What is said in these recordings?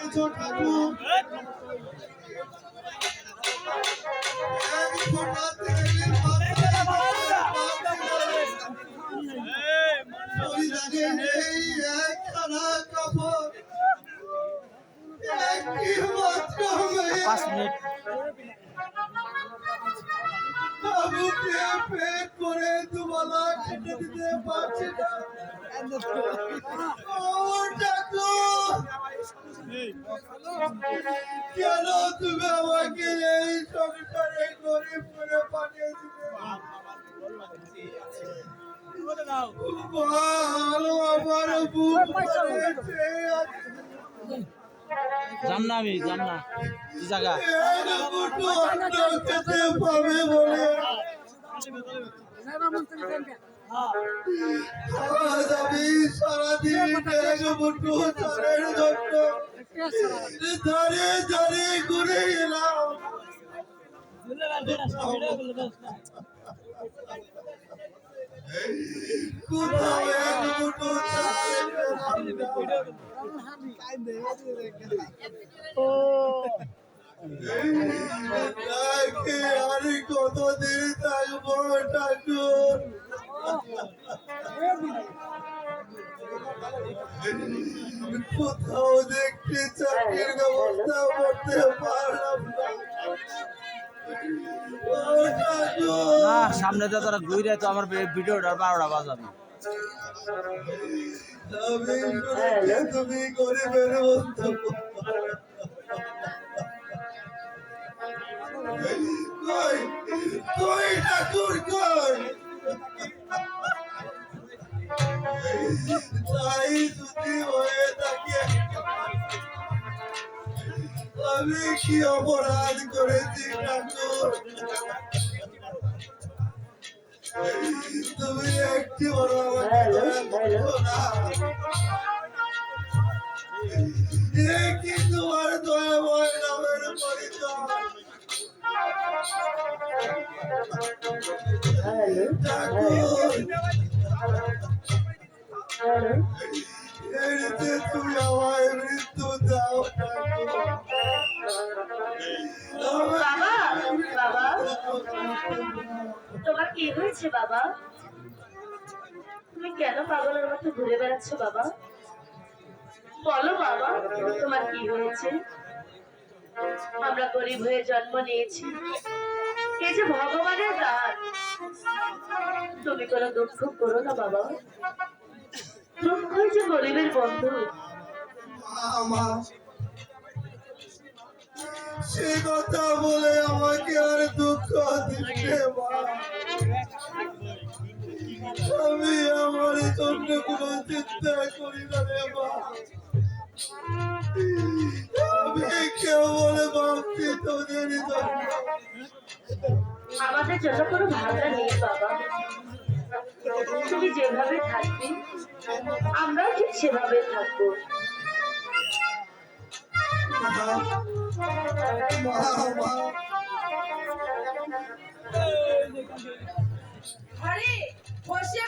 কিছু ঠাকুর। পাঁচ মিনিট। বাবুকে পেট করে দুবেলা খেতে দিতে পারছি না। ও ঠাকুর কেন তুমি আমাকে এই সংসারে গরিব করে পাঠিয়ে দিলে ভালো আমার বুক ভরেছে আছে। জান না আমি জান জায়গা? এই দুটো অন্ন খেতে পাবে বলে। সারাদিন এক মুঠো চালের জন্য ধারে ধারে ঘুরে এলাম কোথাও এক মুঠো পেলাম না। তাকে কতদিন থাকব ঠাকুর কোথাও দেখতে চাকরির ব্যবস্থা করতে পারলাম না। সামনে তো তোরা ঘুরে তো আমার ভিডিওটা বারোটা বাজাবে। তুমি কই? কই? ঠাকুর কই তাই যদি হয়ে থাকে আমি কি অপরাধ করেছি ঠাকুর? তুমি একটি বড় দয়া করছ কি তোমার দয়াময় নামের পরিচয়? ঠাকুর বাবা? বাবা? তোমার কি হয়েছে? বাবা তুমি কেন পাগলের মতো ঘুরে বেড়াচ্ছ বাবা? বলো বাবা, তোমার কি হয়েছে? আমরা গরিব হয়ে জন্ম নিয়েছি এই যে ভগবানের দান তুমি কোনো দুঃখ করো না বাবা? যে গরিবের বন্ধু সে কথা বলে আমাকে আর দুঃখ দিচ্ছে আমি আমার জন্য কোনো চিন্তা করি না রে মা। আমি কেবল ভাবছি তোদের আমাদের জন্য কোনো ভাবনা নেই বাবা। তুমি যেভাবে থাকবে আমরাও ঠিক সেভাবে থাকব। ঘরে বসে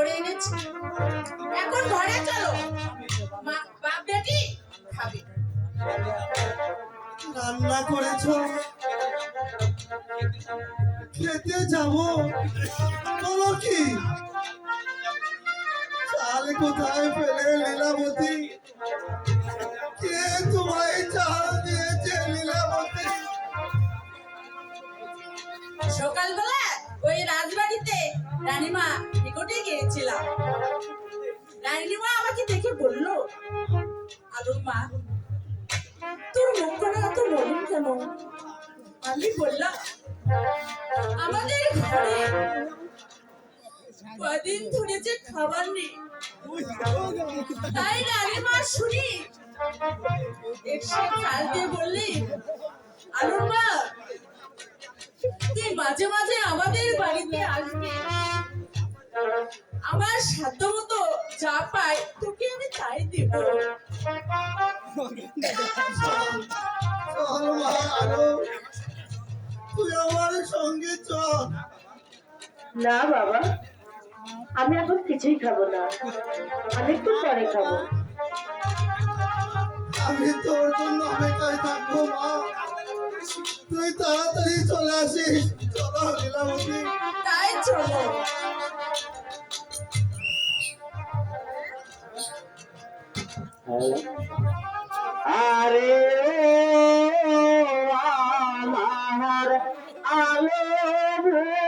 করে এনেছি এখন ঘরে চলো। বাপ বেটি খাবে। রান্না করেছ? খেতে যাব? বলো কি? চাল কোথায় পেলে লীলাবতী? কে তোমায় চাল দিয়েছে লীলাবতী? সকালবেলা ওই রাজবাড়িতে রানীমা নিকটে গিয়েছিলাম রানীমা আমাকে দেখে বলল আলুর মা, তোর মুখটা এত মরুন কেন? আমি বললাম, আমাদের ঘরে কদিন ধরে যে খাবার নেই। তাই রানীমা শুনি। চাল দিয়ে বললি, আলুর মা, তুই মাঝে মাঝে আমাদের বাড়িতে আসবি। আমার সাধ্য মতো যা পাই তোকে আমি তাই দেব। তুই আমার সঙ্গে চল না বাবা। আমি এখন কিছুই খাব না। আমি একটু পরে খাব। আমি তোর জন্য অপেক্ষায় থাকব মা। তুই তাড়াতাড়ি চলে আসিস। চলো লীলাবতী। তাই চলো। আরে আমার আলো আরে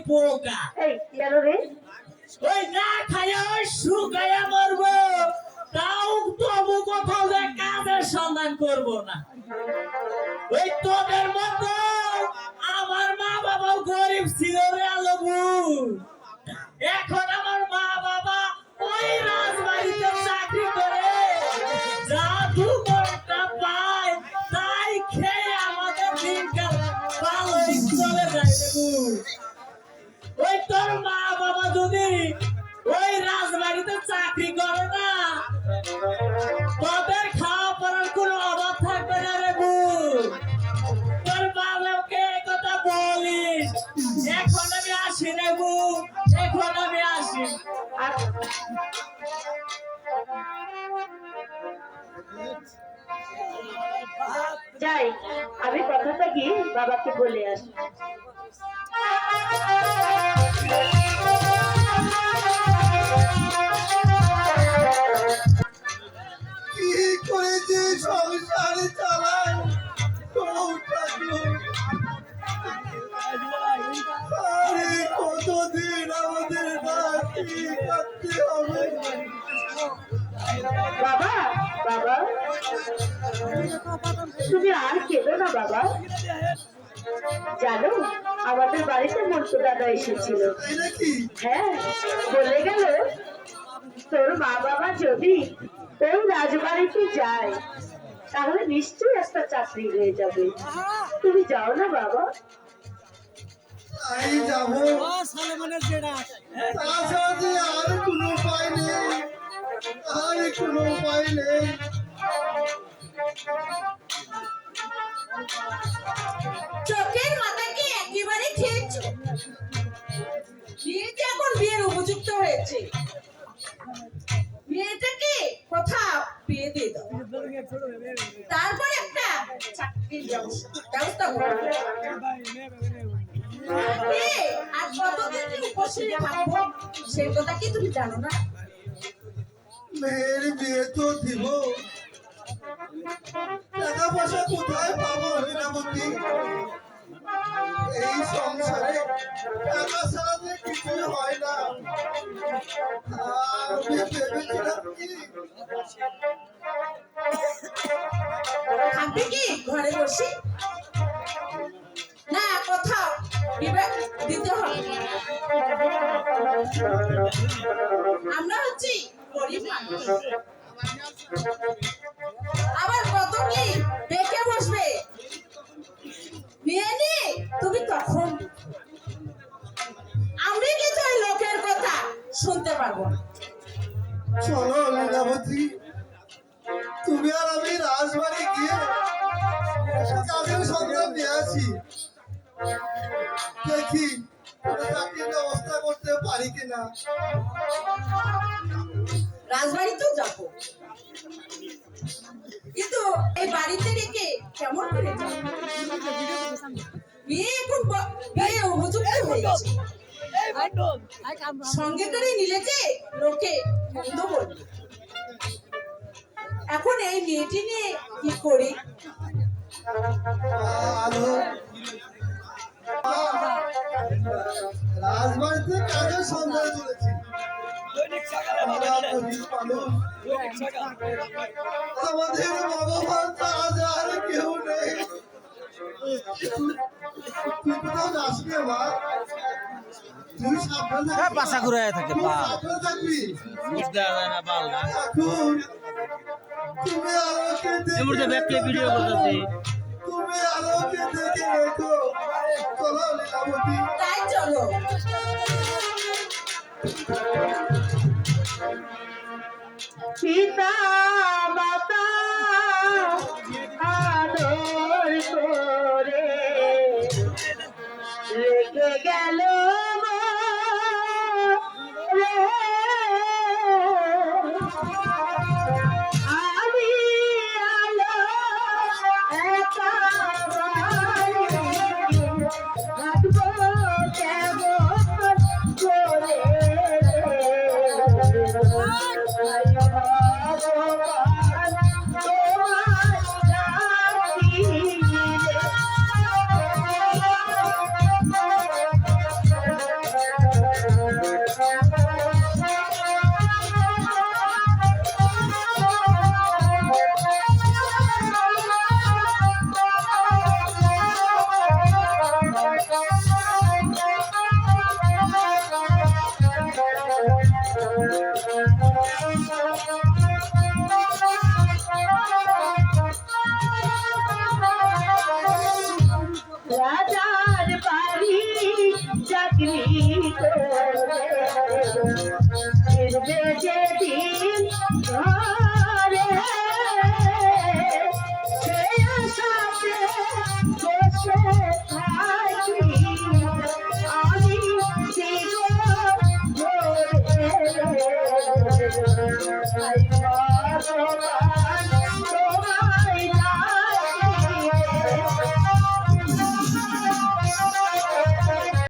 একেবারে কেন রে? ওই না খায়া ওই শুকায়া মরবো তাও তবু কোথাও যে কাজের সন্ধান করব না। ওই তোদের মতো আমার মা বাবা গরিব ছিল রে আলবু এখন আমার যাই আমি কথাটা গিয়ে বাবাকে বলে আসি? কি যে সংসার চালায়? আরে কতদিন আমাদের তুমি আর কেঁদো না, বাবা। জানো, আমাদের বাড়িতে মন্টু দাদা এসেছিল। হ্যাঁ বলে গেল, তোর মা বাবা যদি ওই রাজবাড়িতে যায়, তাহলে নিশ্চয়ই একটা চাকরি হয়ে যাবে। তুমি যাও না, বাবা। আর কোনো উপায় নেই। চোখের মাথাকে একেবারে খেয়েছ মেয়েটা এখন বিয়ের উপযুক্ত হয়েছে। মেয়েটাকে কথা বিয়ে দিয়ে দাও। তারপরে একটা চাকরির ব্যবস্থা করো। আর কতদিন যে উপসে থাকব সেই কথা কি তুমি জানো না? মেয়ের বিয়ে তো দিব। পয়সা কোথায় পাবো হরিণামতি এই সংসারে টাকা ছাড়া যে কিছুই হয় না। আমরা হচ্ছি গরিব মানুষ। আবার দেখে বসবে। বিয়ে তুমি তখন। আমি কিন্তু ওই লোকের কথা শুনতে পারব চলো লীলাবতী তুমি আর আমি রাজবাড়ি গিয়ে কাজের সন্ধান নিয়ে আসি। দেখি চাকরির ব্যবস্থা করতে পারি কিনা। রাজবাড়িতেও যাব। কিন্তু এই বাড়িতে রেখে কেমন করে বিয়ে এখন বিয়ে উপযুক্ত হয়েছে। সঙ্গে করে নিলে যে লোকে মন্দ বলবে এখন এই মেয়েটি নিয়ে কি করি? রাজবাড়িতে কাজের সন্ধান চলেছি। আমরা গরিব মানুষ। আমাদের ভগবান আর কেউ নেই মা পাশা ঘুরায় থাকে, ভিডিও করতেছি তুমি আলোকে দেখে রেখো চলো লীলাবতী তাই চলো পিতা মাতা Thank you.